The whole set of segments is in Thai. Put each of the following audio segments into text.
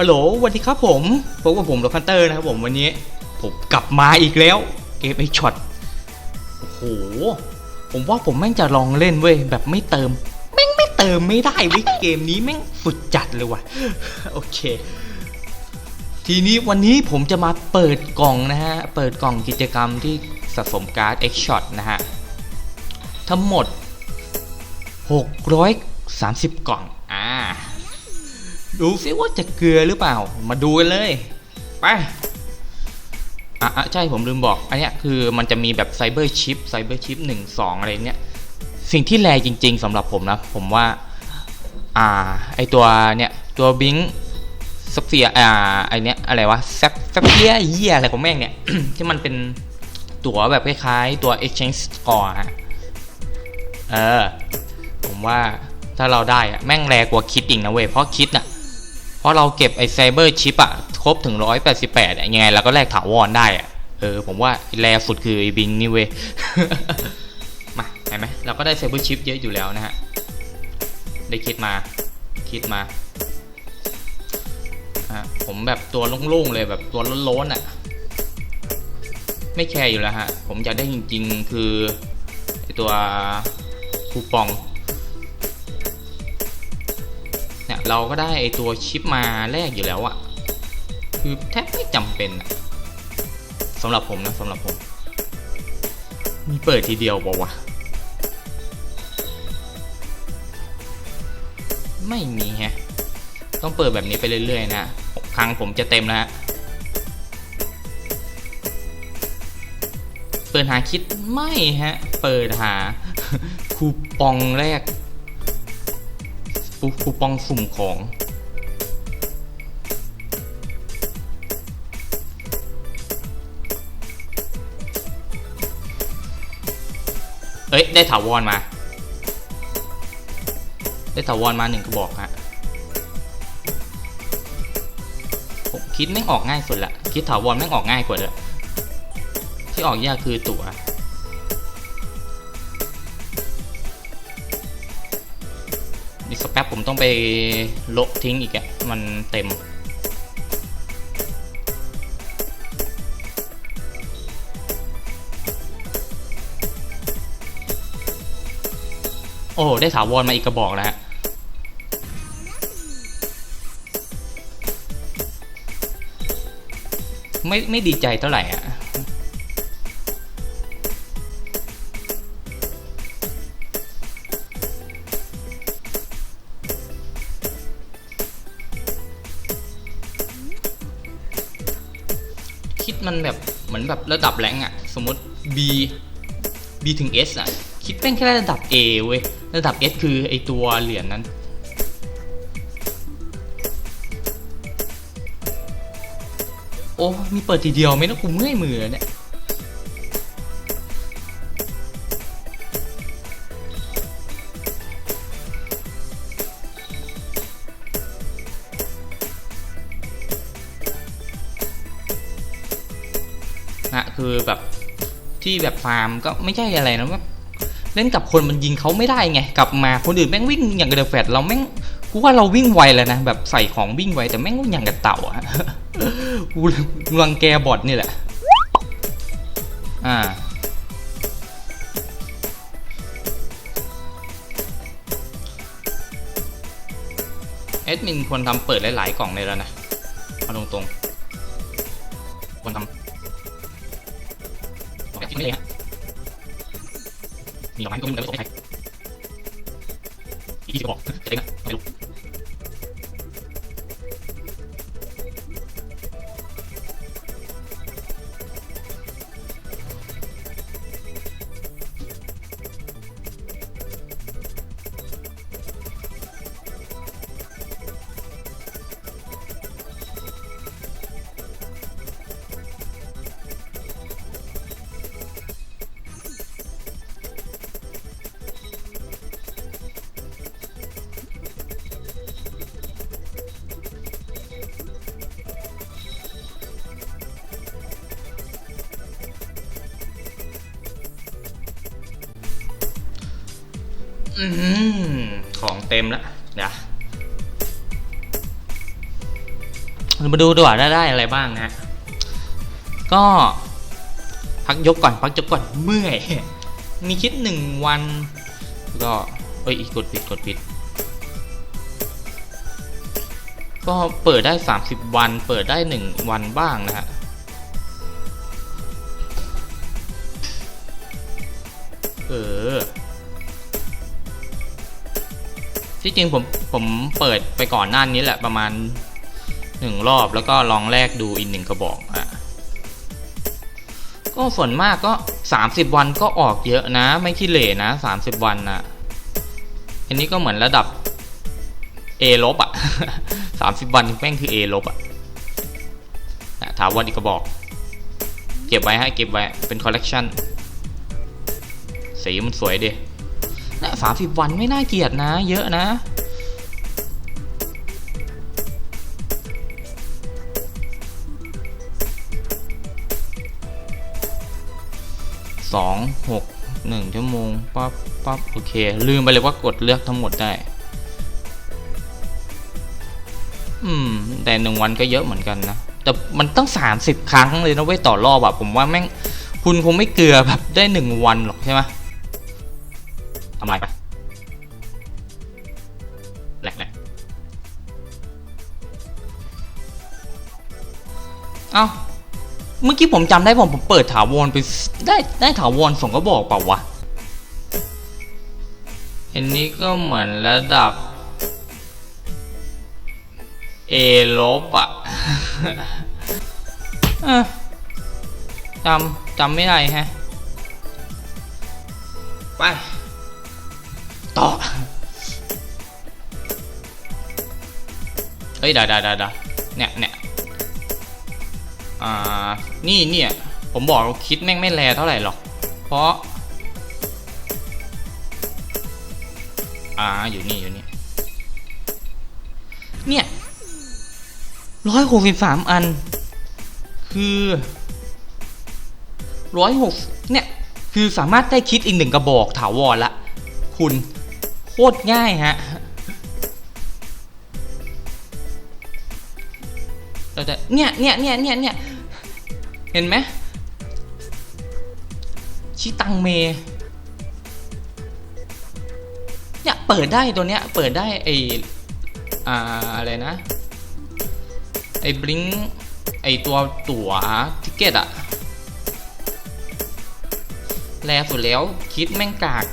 ฮัลโหลสวัสดีครับผมพบกับผมโรคันเตอร์นะครับผมวันนี้ผมกลับมาอีกแล้วเกมไอช็อตโอ้โหผมว่าผมแม่งจะลองเล่นเว้ยแบบไม่เติมแม่งไม่เติมไม่ได้เว้ยเกมนี้แม่งสุดจัดเลยว่ะโอเค ทีนี้วันนี้ผมจะมาเปิดกล่องนะฮะเปิดกล่องกิจกรรมที่สะสมการ์ด X Shot นะฮะทั้งหมด 630 กล่อง ดูซิว่าจะเกลือหรือเปล่า มาดูกันเลย ไป อะใช่ผมลืมบอก อันเนี้ยคือมันจะมีแบบไซเบอร์ชิปไซเบอร์ชิปหนึ่งสองอะไรเนี้ย สิ่งที่แรจริง ๆสำหรับผมนะ ผมว่า อ่า ไอตัวเนี้ยตัวบิงสเฟียอ่า ไอเนี้ยอะไรวะแซฟแซฟเฟียเยี่ยอะไรของแม่งเนี่ย ที่มันเป็นตั๋วแบบคล้ายๆ ตัว exchange score ฮะ เออ ผมว่าถ้าเราได้อะแม่งแรงกว่าคิดอีกนะเว้ย เพราะคิดน่ะ ราะเราเก็บไอไซเบอร์ชิปอะครบถึง 188ยังไงเราก็แลกถาวรได้อะเออผมว่าแรงสุดคือไอบิงนี่เว้ยมาเห็นไหมเราก็ได้ไซเบอร์ชิปเยอะอยู่แล้วนะฮะ ได้คิดมาคิดมาอะผมแบบตัวโล่งๆเลยแบบตัวล้นๆอะไม่แคร์อยู่แล้วฮะ ผมอยากได้จริง ๆ คือไอตัวคูปอง เราก็ได้ไอตัวชิปมาแรกอยู่แล้วอะคือแทบไม่จำเป็นอะสำหรับผมนะสำหรับผม มีเปิดทีเดียวบอกว่าวะไม่มีฮะ ต้องเปิดแบบนี้ไปเรื่อยๆนะครั้งผมจะเต็มแล้วฮะ เปิดหาคิดไม่ฮะ เปิดหาคูปองแรก คูคูปองสุ่มของ เอ้ย ได้ถาวรมา ได้ถาวรมาหนึ่งกระบอกฮะผมคิดไม่ออกง่ายสุดละ คิดถาวรแม่ออกง่ายกว่าเลยที่ออกยากคือตั๋ว อีกสักแป๊บผมต้องไปโละทิ้งอีกอะมันเต็ม โอ้ ได้ถาวรมาอีกกระบอกแล้วฮะไม่ไม่ดีใจเท่าไหร่อะ มันแบบเหมือนแบบระดับแรงอะสมมติ B B ถึง S อะคิดเป็นแค่ระดับ A เว้ยระดับ S คือไอตัวเหรียญนั้นโอ้ มีเปิดทีเดียวไม่ต้องกูเมื่อยมือเนี่ยะ คือแบบที่แบบฟาร์มก็ไม่ใช่อะไรนะแบบเล่นกับคนมันยิงเขาไม่ได้ไง กลับมาคนอื่นแม่งวิ่งอย่างกระเดอแฟดเราแม่งกูว่าเราวิ่งไวแล้วนะแบบใส่ของวิ่งไวแต่แม่งวิ่งอย่างกระเต่าอะกูรังแกบอทนี่แหละ อ่าเอดมินควรทำเปิดหลาย ๆ กล่องเลยแล้วนะเอาตรงๆควรทำ ไม่เลยฮะมีดอกไม้ก็ไม่รู้เลยว่าใครอีกที่จะบอกจะเจ๋งอะ อของเต็มแล้วเดี๋ยวเรามาดูดีกว่าได้อะไรบ้างนะ ก็พักยกก่อนพักยกก่อนเมื่อยมีคิดหนึ่งวัน ก็เอ้ยกดผิดกดผิด ก็เปิดได้ 30 วัน เปิดได้ 1 วันบ้างนะฮะเออ ที่จริงผมผมเปิดไปก่อนหน้านี้แหละประมาณหนึ่งรอบแล้วก็ลองแลกดูอีกหนึ่งกระบอกอะก็ส่วนมากก็ 30 วันก็ออกเยอะนะ ไม่ขี้เหร่นะ 30 วันนะอันนี้ก็เหมือนระดับ A ลบอะ 30 วันแม่งคือ A ลบอะถามวันอีกกระบอก เก็บไว้ให้เก็บไว้เป็นคอลเลกชันสีมันสวยดี นะสามสิบวันไม่น่าเกลียดนะ เยอะนะ สองหกหนึ่งชั่วโมงปั๊บปั๊บโอเค ลืมไปเลยว่ากดเลือกทั้งหมดได้ อืม แต่หนึ่งวันก็เยอะเหมือนกันนะ แต่มันต้องสามสิบครั้งเลยนะเว้ยต่อรอบอะผมว่าแม่ง คุณคงไม่เกลือแบบได้หนึ่งวันหรอกใช่ไหม ทำไมปะแหลกแหลกเอ้าเมื่อกี้ผมจำได้ผมผมเปิดถาวรไปได้ได้ถาวรสองก็บอกเปล่าวะอันนี้ก็เหมือนระดับ A ลบอะเอ้อจำจำไม่ได้แฮะ ไป ต่อ เฮ้ยเดาเดาเดาเดาเนี่ยเนี่ยอ่า นี่เนี่ย ผมบอกคิดแม่งไม่แลเท่าไหร่หรอก เพราะ อ่า อยู่นี่ อยู่นี่ เนี่ยร้อยหกสิบสามอัน คือร้อยหกเนี่ย คือสามารถได้คิดอีกหนึ่งกระบอกถาวรละ คุณ ตรง่ายฮะ เราจะเนี่ยเนี่ยเนี่ยเนี่ยเนี่ยเห็นไหมชิตังเมเนี่ยเปิดได้ตัวเนี้ยเปิดได้ไออ่าอะไรนะ ไอบลิงไอตัวตั๋วทิเกตอะแลสุดแล้วคิดแม่งกาก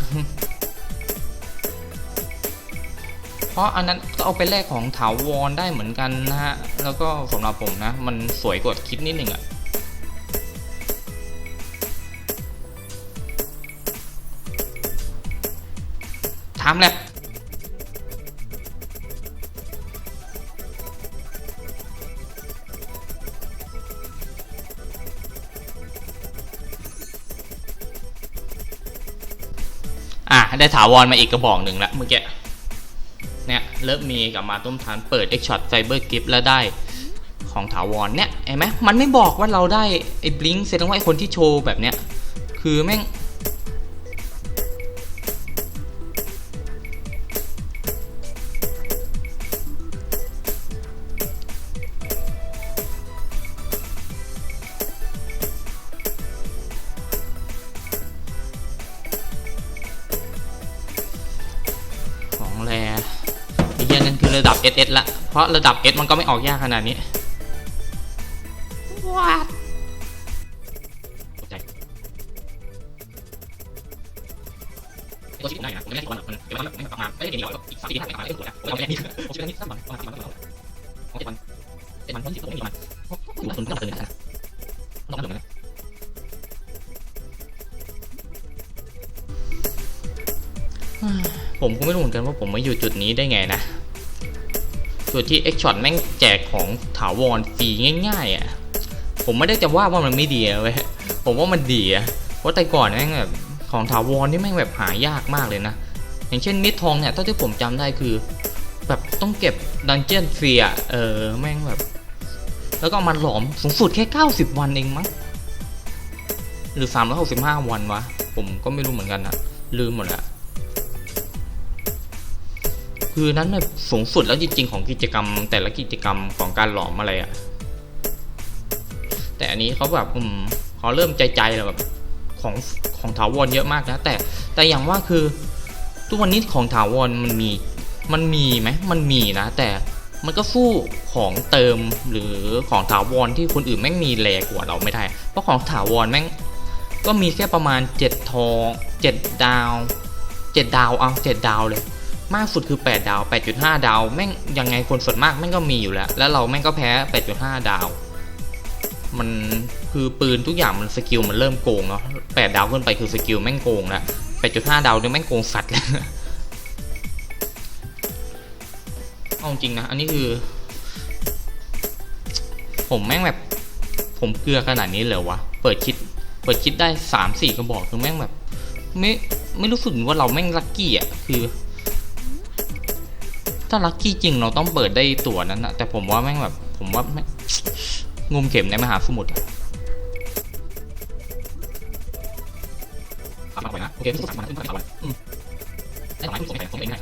เพราะอันนั้นก็เอาไปแลกของถาวรได้เหมือนกันนะฮะ แล้วก็สำหรับผมนะ มันสวยกว่าคิดนิดหนึ่งอะถามแหละอะ ได้ถาวรมาอีกกระบอกหนึ่งแล้วเมื่อกี้ เลิกเมมีกับมาต้มทานเปิด X Shot Cyber Gift แล้วได้ของถาวรเนี่ยเห็นไหมมันไม่บอกว่าเราได้ไอ้บลิงเสร็จแล้วไอ้คนที่โชว์แบบเนี้ยคือแม่ง ระดับ SS ละ เพราะระดับ S มันก็ไม่ออกยากขนาดนี้ว้าตกใจตัวชิปได้นะผมไม่ได้ตัวหรอกมันเดี๋ยวมันไม่ประมาณไม่ได้เก่งหรอกอีกสามสี่ห้าประมาณได้ตัวนะผมเอาแค่นี้ผมชิปอันนี้สั้นกว่าประมาณประมาณของเจ็ดวันเจ็ดวันคนที่ผมไม่มีประมาณอยู่ละตุนก็ละตุนนะต้องเหลือนะผมก็ไม่รู้เหมือนกันว่าผมมาอยู่จุดนี้ได้ไงนะ จุดที่ X Shot แม่งแจกของถาวรฟรีง่ายๆอะผมไม่ได้จะว่าว่ามันไม่ดีเว้ยผมว่ามันดีอะเพราะแต่ก่อนแม่งแบบของถาวรนี่แม่งแบบหายากมากเลยนะอย่างเช่นมิดทองเนี่ยเท่าที่ผมจำได้คือ แบบต้องเก็บดันเจียนฟรีอะเออแม่งแบบ แล้วก็มันหลอมสูงสุดแค่ 90 วันเองมั้งหรือ 365 วันวะผมก็ไม่รู้เหมือนกันนะลืมหมดละ คือนั้นแบบสูงสุดแล้วจริงๆของกิจกรรม แต่ละกิจกรรมของการหลอมอะไรอะแต่อันนี้เขาแบบอืมเขาเริ่มใจใจแล้วแบบของของถาวรเยอะมากนะ แต่แต่อย่างว่าคือทุกวันนี้ของถาวรมันมีมันมีไหมมันมีนะ แต่มันก็สู้ของเติมหรือของถาวรที่คนอื่นแม่งมีแรงกว่าเราไม่ได้ เพราะของถาวรแม่งก็มีแค่ประมาณ 7 ทอง 7 ดาว 7 ดาวเอา7ดาวเลย มากสุดคือ 8 ดาว 8.5 ดาว แม่งยังไงคนส่วนมากแม่งก็มีอยู่แล้ว แล้วเราแม่งก็แพ้ 8.5 ดาว มันคือปืนทุกอย่างมันสกิลมันเริ่มโกงเนาะ8ดาวขึ้นไปคือสกิลแม่งโกงแล้ว8.5 ดาวเนี่ยแม่งโกงสัตว์เลยเอาจริงนะ อันนี้คือ ผมแม่งแบบ ผมเกลือขนาดนี้เลยวะ เปิดคิด เปิดคิดได้สามสี่กระบอกคือแม่งแบบ ไม่ไม่รู้สึกว่าเราแม่งลัคกี้อะคือ ถ้าลัคกี้จริงเราต้องเปิดได้ตั๋วนั้นนะแต่ผมว่าแม่งแบบ ผมว่าแม่งงมเข็มในมหาสมุทรอะสามวันนะโอเคสามวันขึ้นไปสามวันอืมได้สามวันขึ้นส่งไปส่งเองได้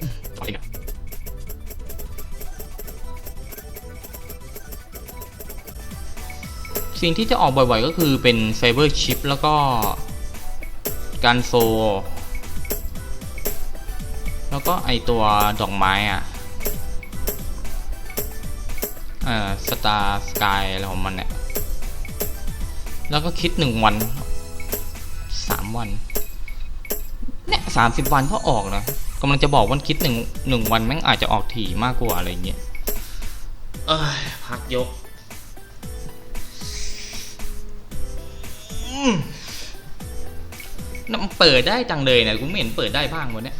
อืมต่อเองอะสิ่งที่จะออกบ่อยๆก็คือเป็นไซเบอร์ชิปแล้วก็การโซ แล้วก็ไอตัวดอกไม้อะเอ่อสตาร์สกายอะไรของมันเนี่ย แล้วก็คิดหนึ่งวันสามวัน เนี่ยสามสิบวันก็ออกนะกำลังจะบอกว่าคิดหนึ่งหนึ่งวันแม่งอาจจะออกถี่มากกว่าอะไรเงี้ย เอ้ย พักยกน่ะมันเปิดได้จังเลยเนะกูไม่เห็นเปิดได้บ้างวันเนี้ย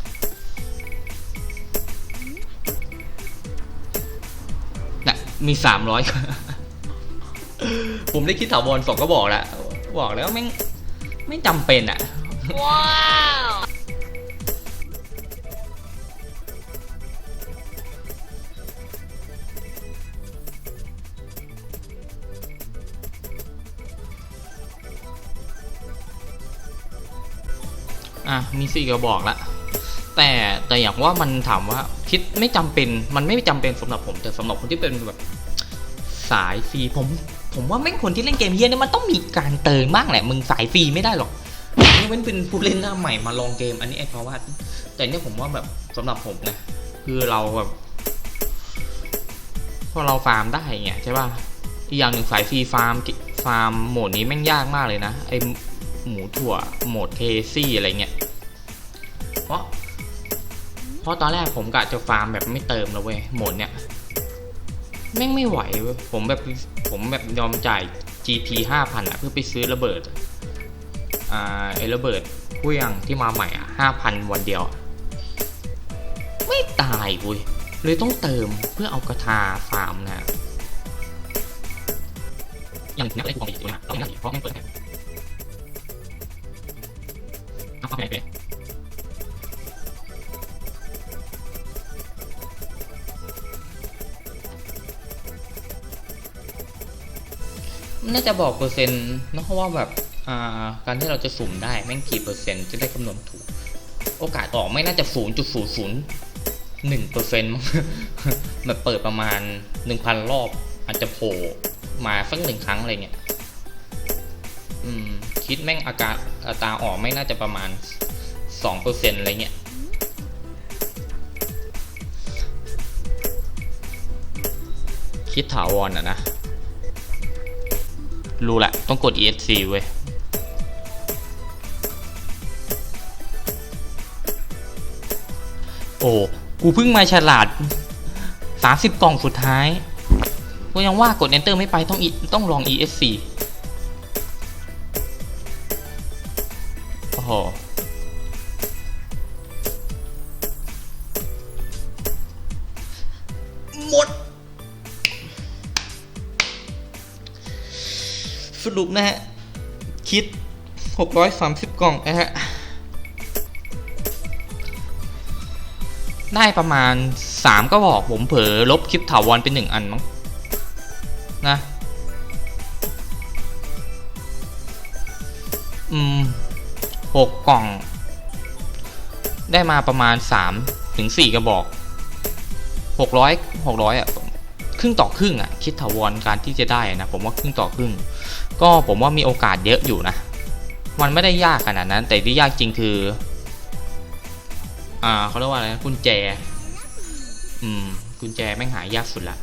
มีสามร้อยผมได้คิดถาวรสองก็บอกแล้ว บอกแล้วไม่งไม่จำเป็นอะ Wow! อะมีสี่กระบอกละแต่แต่อย่างว่ามันถามว่า คิดไม่จำเป็นมันไม่จำเป็นสำหรับผมแต่สำหรับคนที่เป็นแบบสายฟรีผมผมว่าแม่งคนที่เล่นเกมเฮียเนี่ยมันต้องมีการเติมบ้างแหละ มึงสายฟรีไม่ได้หรอกยกเว้นเป็นผู้เล่นหน้าใหม่มาลองเกม อันนี้ไอ้เพราะว่า แต่เนี่ยผมว่าแบบสำหรับผมนะคือเราแบบพอเราฟาร์มได้ไงใช่ป่ะอีกอย่างหนึ่งสายฟรีฟาร์มฟาร์มโหมดนี้แม่งยากมากเลยนะไอหมูถั่วโหมดเคซี่อะไรเงี้ยเพราะ เพราะตอนแรกผมกะจะฟาร์มแบบไม่เติมแล้วเว้ยหมดเนี้ยแม่งไม่ไหวเว้ยผมแบบผมแบบยอมจ่าย GP 5,000อะเพื่อไปซื้อระเบิดอ่าไอระเบิดเครื่องที่มาใหม่อะ5,000 วันเดียว ไม่ตายเว้ยเลยต้องเติมเพื่อเอากระทาฟาร์มนะอย่างนักเล่นกูกองอีกตัวนะเราไม่ได้เพราะแม่งเปิดแค่เอาเข้าไปไหน น่าจะบอกเปอร์เซ็นต์นะเพราะว่าแบบาการที่เราจะสุ่มได้แม่งกี่เปอร์เซ็นต์จะได้คำนวณถูก โอกาสออกไม่น่าจะศูนย์จุดศูนย์ศูนย์หนึ่งเปอร์เซ็นต์แบบเปิดประมาณหนึ่งพันรอบ อาจจะโผล่มาสักหนึ่งครั้งอะไรเงี้ยคิดแม่งอาการอัตราออกไม่น่าจะประมาณสองเปอร์เซ็นต์อะไรเงี้ยคิดถาวรอะนะ รู้แหละต้องกด ESC เว้ยโอ้กูเพิ่งมาฉลาด 30 กล่องสุดท้าย ก็ยังว่ากด Enter ไม่ไปต้องต้องลอง ESC รุปนะฮะ คิด 630 กล่องนะฮะ ได้ประมาณ 3 ก็บอกผมเผลอลบคลิปถาวรเป็น 1 อันมั้งนะอืม6กล่อง ได้มาประมาณ3ถึง4กระบอก600 600อะครึ่งต่อครึ่งอะ คิดถาวรการที่จะได้นะ ผมว่าครึ่งต่อครึ่ง ก็ผมว่ามีโอกาสเยอะอยู่นะ มันไม่ได้ยากขนาดนั้น แต่ที่ยากจริงคือ อ่าเขาเรียกว่าอะไรนะกุญแจ อืม กุญแจแม่งหายากสุดละ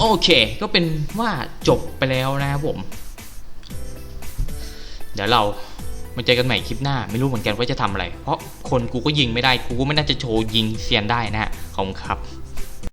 โอเค ก็เป็นว่าจบไปแล้วนะครับผม เดี๋ยวเรา มาเจอกันใหม่คลิปหน้า ไม่รู้เหมือนกันว่าจะทำอะไร เพราะคนกูก็ยิงไม่ได้ กูก็ไม่น่าจะโชว์ยิงเซียนได้นะฮะขอบคุณครับ